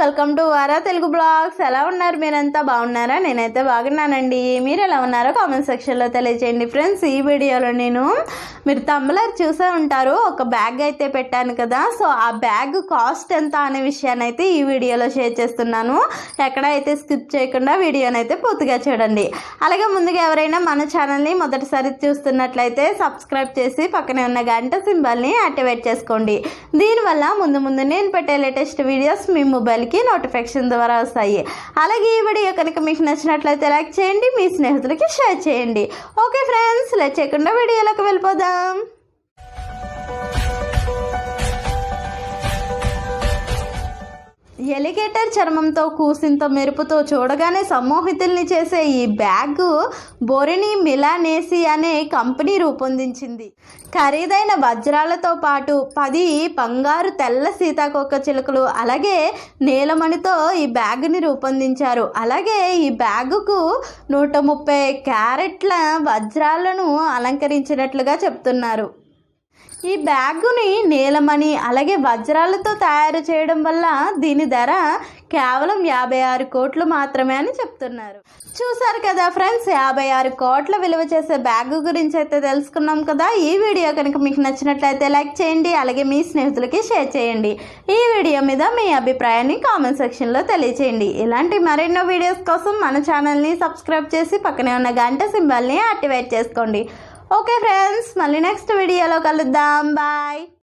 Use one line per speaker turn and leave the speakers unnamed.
Welcome to వారా Telugu blogs. ఎలా ఉన్నారు మీరంతా? బాగున్నారా? నేనైతే బాగున్నానండి. మీరు ఎలా ఉన్నారో కామెంట్ సెక్షన్లో తెలియజేయండి ఫ్రెండ్స్ ఈ వీడియోలో నేను మీరు తమ్ములర్ చూసే ఉంటారు. ఒక బ్యాగ్ అయితే పెట్టాను కదా. సో ఆ బ్యాగ్ కాస్ట్ ఎంత అనే విషయాన్ని అయితే ఈ వీడియోలో షేర్ చేస్తున్నాను. ఎక్కడైతే స్కిప్ చేయకుండా వీడియోని అయితే పూర్తిగా చూడండి. అలాగే ముందుగా ఎవరైనా మన ఛానల్ని మొదటిసారి చూస్తున్నట్లయితే సబ్స్క్రైబ్ చేసి పక్కనే ఉన్న గంట సింబల్ని యాక్టివేట్ చేసుకోండి. దీనివల్ల ముందు ముందు నేను పెట్టే లేటెస్ట్ వీడియోస్ మీ మొబైల్ మొబైల్కి నోటిఫికేషన్ ద్వారా వస్తాయి. అలాగే ఈ వీడియో కనుక మీకు నచ్చినట్లయితే లైక్ చేయండి మీ స్నేహితులకి షేర్ చేయండి. ఓకే ఫ్రెండ్స్ లెట్ చేయకుండా వీడియోలోకి వెళ్ళిపోదాం. ఎలిగేటర్ చర్మంతో కూసింత మెరుపుతో చూడగానే సమ్మోహితుల్ని చేసే ఈ బ్యాగ్ బొరిని మిలానేసి అనే కంపెనీ రూపొందించింది. ఖరీదైన వజ్రాలతో పాటు పది బంగారు తెల్ల సీతాకొక్క చిలుకలు అలాగే నీలమణితో ఈ బ్యాగ్ని రూపొందించారు. అలాగే ఈ బ్యాగుకు నూట ముప్పై క్యారెట్ల వజ్రాలను అలంకరించినట్లుగా చెప్తున్నారు. ఈ బ్యాగుని నీలమణి అలాగే వజ్రాలతో తయారు చేయడం వల్ల దీని ధర కేవలం యాభై ఆరు కోట్లు మాత్రమే అని చెప్తున్నారు. చూసారు కదా ఫ్రెండ్స్ యాభై ఆరు కోట్ల విలువ చేసే బ్యాగ్ గురించి అయితే తెలుసుకున్నాం కదా. ఈ వీడియో కనుక మీకు నచ్చినట్లయితే లైక్ చేయండి అలాగే మీ స్నేహితులకి షేర్ చేయండి. ఈ వీడియో మీద మీ అభిప్రాయాన్ని కామెంట్ సెక్షన్లో తెలియచేయండి. ఇలాంటి మరెన్నో వీడియోస్ కోసం మన ఛానల్ని సబ్స్క్రైబ్ చేసి పక్కనే ఉన్న గంట సింబల్ని యాక్టివేట్ చేసుకోండి. ఓకే ఫ్రెండ్స్ మళ్ళీ నెక్స్ట్ వీడియోలో కలుద్దాం. బాయ్